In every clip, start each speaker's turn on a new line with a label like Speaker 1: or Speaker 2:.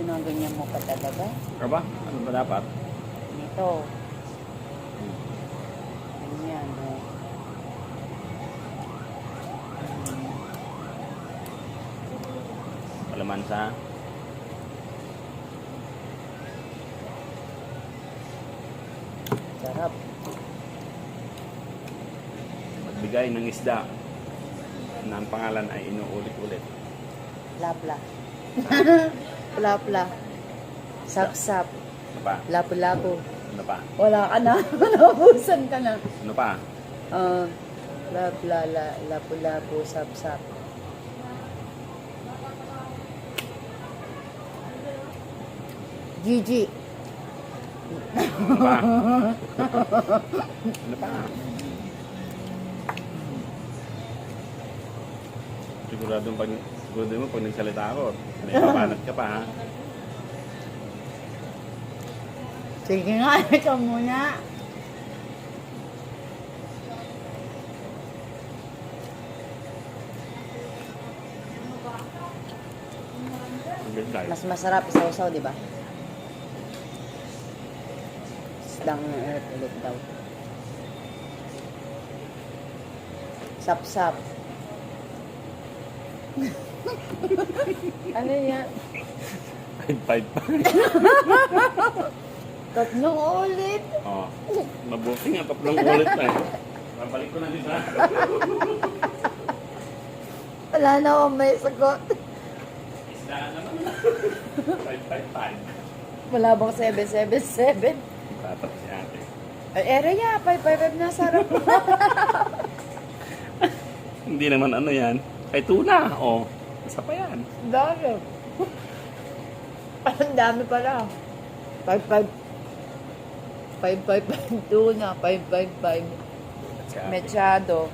Speaker 1: Ginaganyan mo pa talaga.
Speaker 2: Ano ba? Ano ba dapat?
Speaker 1: Ito. Ganyan, oh.
Speaker 2: Palaman sa...
Speaker 1: Sarap.
Speaker 2: Magbigay ng isda na ang pangalan ay inuulit-ulit.
Speaker 1: Lapla. Lapla. Sap-sap.
Speaker 2: Ano pa?
Speaker 1: Lapu-lapu.
Speaker 2: Ano pa?
Speaker 1: Wala ka na. Naubusan ka na.
Speaker 2: Ano pa?
Speaker 1: Uh, lapla, la, lapu-lapu, sap-sap. Gigi.
Speaker 2: Ano pa? ano pa? Sigurado pag sigurado mo pag nagsalita ako, may papanat ka pa ha.
Speaker 1: Sige nga, ikaw muna.
Speaker 2: Eh.
Speaker 1: Mas masarap isaw-saw, di ba? Isdang ulit daw. Sap-sap. Ano yan?
Speaker 2: Five, pa.
Speaker 1: Tatlong ulit.
Speaker 2: Oo. Mabuti nga, tatlong ulit pa eh. Babalik ko na din ha.
Speaker 1: Wala na akong may sagot.
Speaker 2: Isda naman. Five, five, five.
Speaker 1: Wala bang 777?
Speaker 2: Tatap si ate.
Speaker 1: Ay, ere ya, 555 na sarap.
Speaker 2: Hindi naman ano yan. Kay tuna. Oh. Isa pa yan.
Speaker 1: dami. Ang dami pala. 55 555 tuna, 555
Speaker 2: Si ate.
Speaker 1: mechado.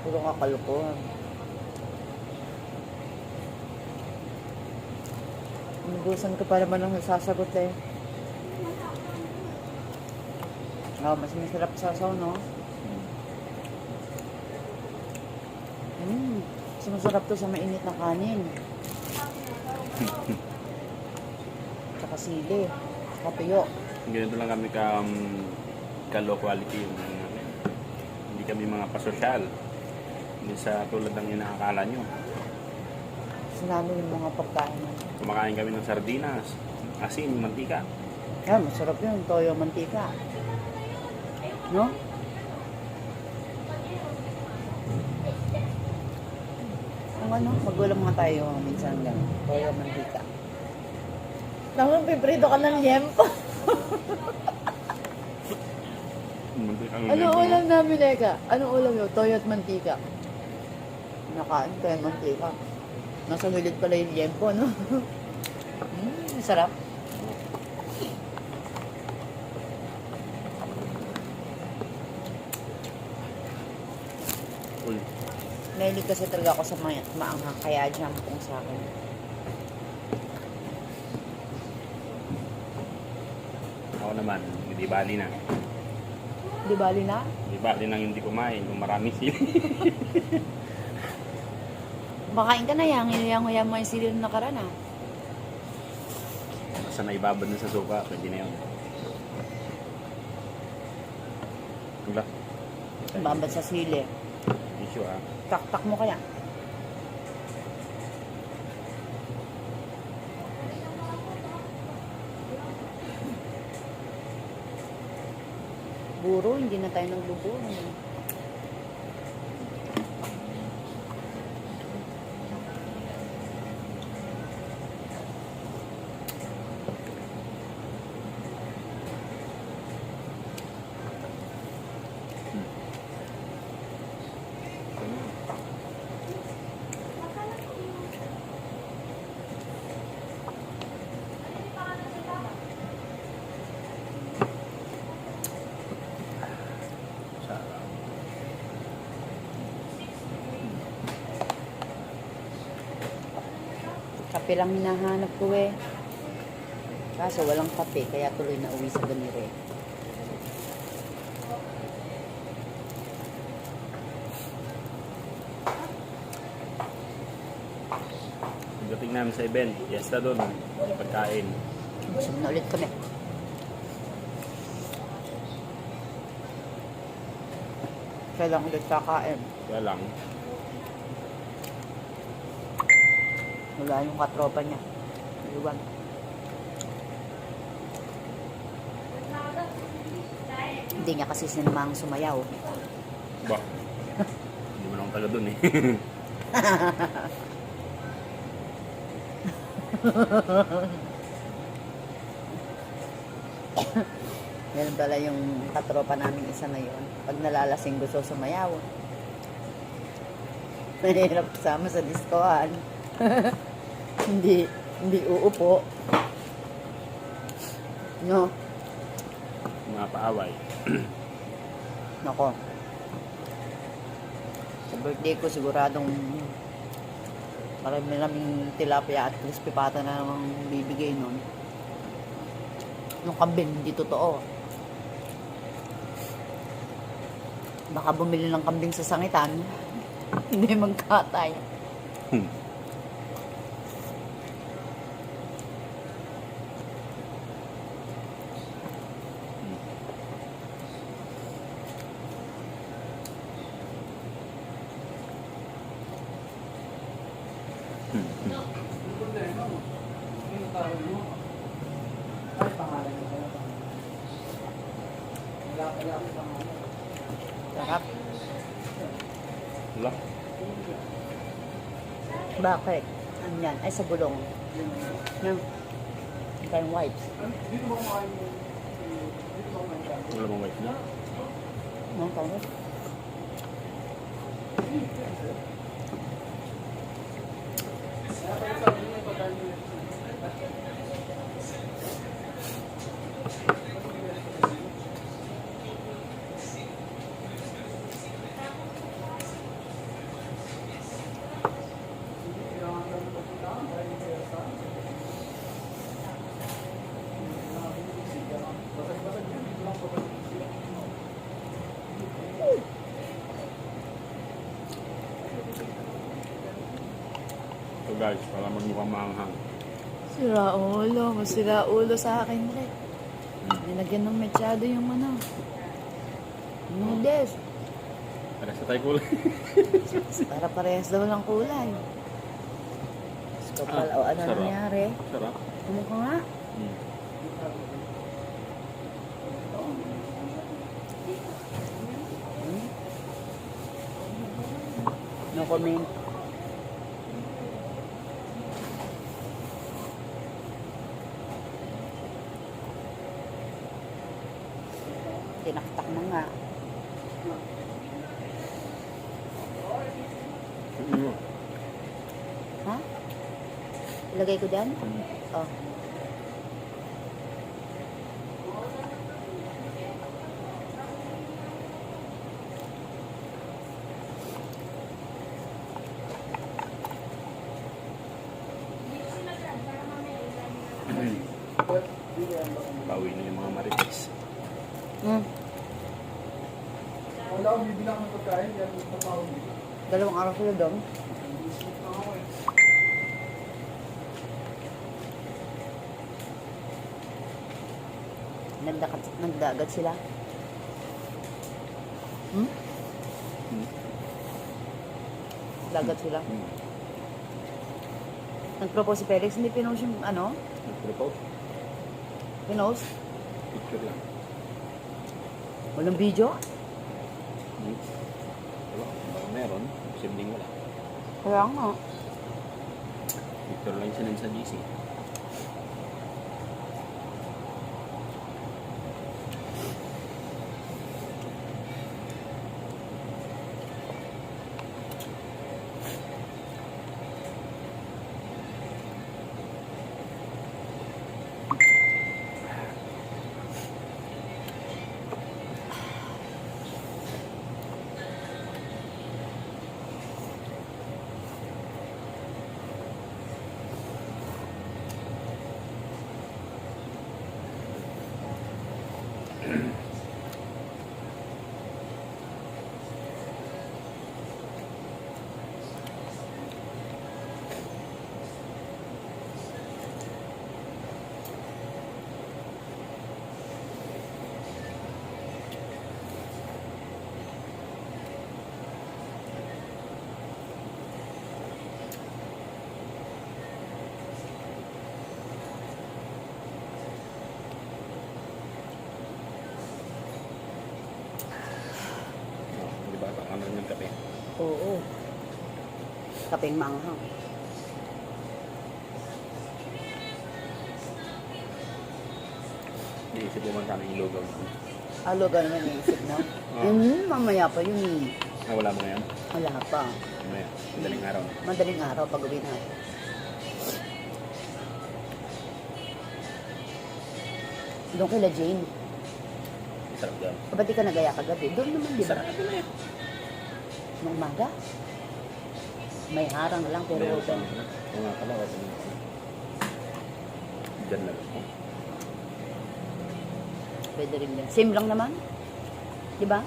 Speaker 1: Puro kakalukuhan. Inubusan ko pa naman ang sasagot eh. Oh, mas masarap sasaw, no? Mm, mas masarap to sa mainit na kanin. Tsaka sili. Tsaka tuyo.
Speaker 2: Ganito lang kami ka, um, ka low quality yung ano namin. Hindi kami mga pasosyal. Hindi sa tulad ng inaakala nyo.
Speaker 1: Sinami yung mga pagkain.
Speaker 2: Kumakain kami ng sardinas, asin, mantika.
Speaker 1: Yan, masarap yun. Toyo mantika. No? Ang ano, magulang mga tayo minsan lang. Toyo mantika. Naman, piprito ka ng yempo.
Speaker 2: Mantika
Speaker 1: Ano ulam namin, Eka? Anong ulam yun? Toyo at mantika. Nakain tayo mantika. Nasa gilid pala yung yempo, no? mm, sarap. Mahilig kasi talaga ako sa mga maanghang, kaya jampong sa akin.
Speaker 2: ako naman, hindi bali na.
Speaker 1: Di bali na?
Speaker 2: Hindi bali nang hindi kumain kung maraming sili.
Speaker 1: Makain ka na yan, inuyang-uyang mo yung sili na nakaraan ah.
Speaker 2: Basta naibabad na sa suka, pwede na yun. Wala.
Speaker 1: Babad sa sili.
Speaker 2: Issue ah.
Speaker 1: Taktak mo kaya. Buro, hindi na tayo nagbuburo. Kape lang hinahanap ko eh. Kaso walang kape, kaya tuloy na uwi sa ganire.
Speaker 2: Pagdating namin sa event, fiesta doon, pagkain.
Speaker 1: Busog na ulit kami. Kaya lang ulit kakain.
Speaker 2: Kaya lang,
Speaker 1: Wala yung katropa niya. Iwan. Hindi niya kasi sinamang sumayaw.
Speaker 2: ba? Hindi mo naman taga doon eh.
Speaker 1: Yan pala yung katropa namin isa na yun. Pag nalalasing gusto sumayaw. Mahirap kasama sa diskohan. hindi, hindi uupo. No,
Speaker 2: Mga paaway.
Speaker 1: nako. Sa birthday ko siguradong marami naming tilapia at crispy pata na namang bibigay nun. Yung kambing, hindi totoo. Baka bumili ng kambing sa sangitan. hindi magkatay.
Speaker 2: Hmm.
Speaker 1: Sarap.
Speaker 2: Wala.
Speaker 1: Bakit? Ano yan? Ay, sa bulong. Yan. Tayong wipes.
Speaker 2: Wala mong wife na.
Speaker 1: Ano tayo?
Speaker 2: So guys, para magmukhang maanghang.
Speaker 1: Sira ulo. Masira ulo sa akin, Re. Nilagyan ng mechado yung ano. Noodles.
Speaker 2: Para sa tayo kulay.
Speaker 1: Para parehas daw ng kulay. Gusto pala,
Speaker 2: Ah,
Speaker 1: o ano
Speaker 2: sarap.
Speaker 1: nangyari?
Speaker 2: Sarap.
Speaker 1: Ano ka nga?
Speaker 2: Mm.
Speaker 1: No comment. Tinaktak mo nga.
Speaker 2: Mm.
Speaker 1: Ha? Ilagay ko dyan?
Speaker 2: Mm.
Speaker 1: Oh.
Speaker 2: Bawi na yung mga marites.
Speaker 1: Hmm.
Speaker 3: Wala akong bibilang ng pagkain, yan yung.
Speaker 1: Dalawang araw sila doon. Nagdagat, sila. Hmm?
Speaker 2: Hmm.
Speaker 1: Dagat sila.
Speaker 2: Mm.
Speaker 1: Nag-propose si Felix, hindi pinost yung ano?
Speaker 2: Nag-propose.
Speaker 1: Pinost?
Speaker 2: Picture lang.
Speaker 1: Walang video?
Speaker 2: Mm. Wala. Baka meron. Posibleng wala.
Speaker 1: Kaya nga.
Speaker 2: Picture lang sinend sa GC.
Speaker 1: Oo. Kapeng manghang.
Speaker 2: Iisip mo man sana yung lugaw mo.
Speaker 1: Alo, ganun ang naisip no?
Speaker 2: Oo.
Speaker 1: Yun, mamaya pa yun eh.
Speaker 2: Ah, wala mo ngayon?
Speaker 1: Wala pa.
Speaker 2: Mamaya, madaling araw.
Speaker 1: Madaling araw pag uwi natin. Doon kila Jane.
Speaker 2: Sarap daw.
Speaker 1: Ba't di ka nagaya kagabi? Doon naman, di ba?
Speaker 2: Sarap na yan.
Speaker 1: Nung umaga. May harang lang pero
Speaker 2: Meron
Speaker 1: open.
Speaker 2: Oo nga pala, open. Diyan lang.
Speaker 1: Pwede rin din. Same lang naman. Di ba?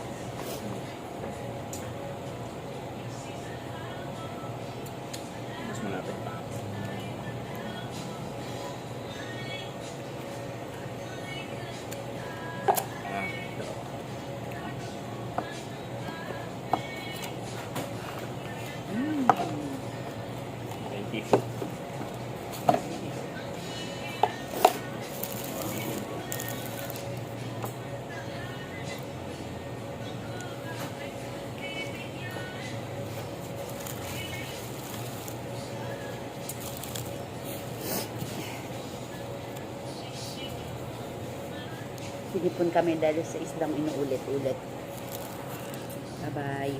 Speaker 1: Sinipon kami dahil sa islang inuulit-ulit. Bye-bye.